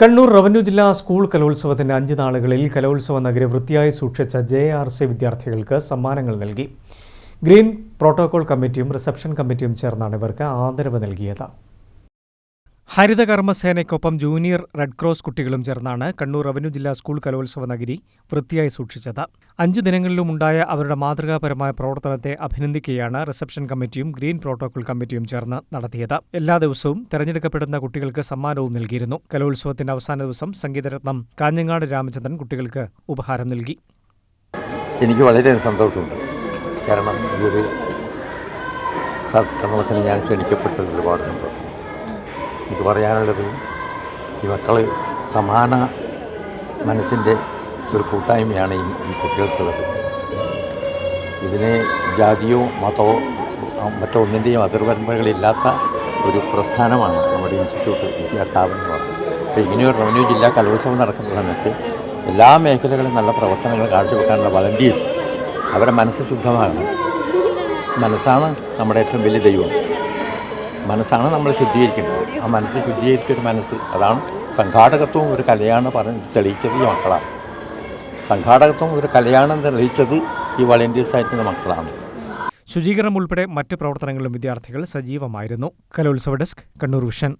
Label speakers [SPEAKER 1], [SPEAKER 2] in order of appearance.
[SPEAKER 1] Kannur revenue ജില്ലാ school കലോത്സവത്തിന്റെ അഞ്ച് നാളുകളിൽ കലോത്സവ നഗരി വൃത്തിയായി സൂക്ഷിച്ച ജെ ആർ സി വിദ്യാർത്ഥികൾക്ക് സമ്മാനങ്ങൾ നൽകി. ഗ്രീൻ പ്രോട്ടോകോൾ കമ്മിറ്റിയും റിസപ്ഷൻ കമ്മിറ്റിയും ചേർന്നാണ് ഇവർക്ക് ആദരവ് നൽകിയത്. ഹരിതകർമ്മസേനയ്ക്കൊപ്പം ജൂനിയർ റെഡ് ക്രോസ് കുട്ടികളും ചേർന്നാണ് കണ്ണൂർ റവന്യൂ ജില്ലാ സ്കൂൾ കലോത്സവ നഗരി വൃത്തിയായി സൂക്ഷിച്ചത്. അഞ്ചു ദിനങ്ങളിലുമുണ്ടായ അവരുടെ മാതൃകാപരമായ പ്രവർത്തനത്തെ അഭിനന്ദിക്കുകയാണ് റിസപ്ഷൻ കമ്മിറ്റിയും ഗ്രീൻ പ്രോട്ടോകോൾ കമ്മിറ്റിയും ചേർന്ന് നടത്തിയത്. എല്ലാ ദിവസവും തെരഞ്ഞെടുക്കപ്പെടുന്ന കുട്ടികൾക്ക് സമ്മാനവും നൽകിയിരുന്നു. കലോത്സവത്തിന്റെ അവസാന ദിവസം സംഗീതരത്നം കാഞ്ഞങ്ങാട് രാമചന്ദ്രൻ കുട്ടികൾക്ക് ഉപഹാരം നൽകി.
[SPEAKER 2] എനിക്ക് വളരെ സന്തോഷമുണ്ട്. കാരണം ഈ ഒരു ഞാൻ ക്ഷണിക്കപ്പെട്ടതിൽ ഒരുപാട് സന്തോഷം. എനിക്ക് പറയാനുള്ളത് ഈ മക്കൾ സമാന മനസ്സിന്റെ ഒരു കൂട്ടായ്മയാണ് ഈ കുട്ടികൾക്കുള്ളത്. ഇതിനെ ജാതിയോ മതമോ മറ്റോ ഒന്നിന്റെയും അതിർവരമ്പുകളില്ലാത്ത ഒരു പ്രസ്ഥാനമാണ് നമ്മുടെ ഇൻസ്റ്റിറ്റ്യൂട്ട് വിദ്യാസ്ഥാപനമാണ് അപ്പോൾ ഇങ്ങനെയൊരു റവന്യൂ ജില്ലാ കലോത്സവം നടക്കുന്ന സമയത്ത് എല്ലാ മേഖലകളിലും നല്ല പ്രവർത്തനങ്ങൾ കാഴ്ചവെക്കാനുള്ള വളണ്ടിയേഴ്സ് അവരെ മനസ്സ് ശുദ്ധമാണ്. മനസ്സാണ് നമ്മുടെ ഏറ്റവും വലിയ ദൈവം. മനസ്സാണ് നമ്മൾ ശുദ്ധീകരിക്കേണ്ടത് ആ മനസ്സ് ശുദ്ധീകരിച്ച ഒരു മനസ്സ് അതാണ് സംഘാടകത്വം ഒരു കലയാണ് പറഞ്ഞ് തെളിയിച്ചത് ഈ മക്കളാണ്. സംഘാടകത്വം ഒരു കലയാണെന്ന് തെളിയിച്ചത് ഈ വളണ്ടിയേഴ്സ് ആയിട്ടുള്ള മക്കളാണ്.
[SPEAKER 1] ശുചീകരണം ഉൾപ്പെടെ മറ്റ് പ്രവർത്തനങ്ങളിലും വിദ്യാർത്ഥികൾ സജീവമായിരുന്നു. കലോത്സവ ഡെസ്ക് കണ്ണൂർ വിഷൻ.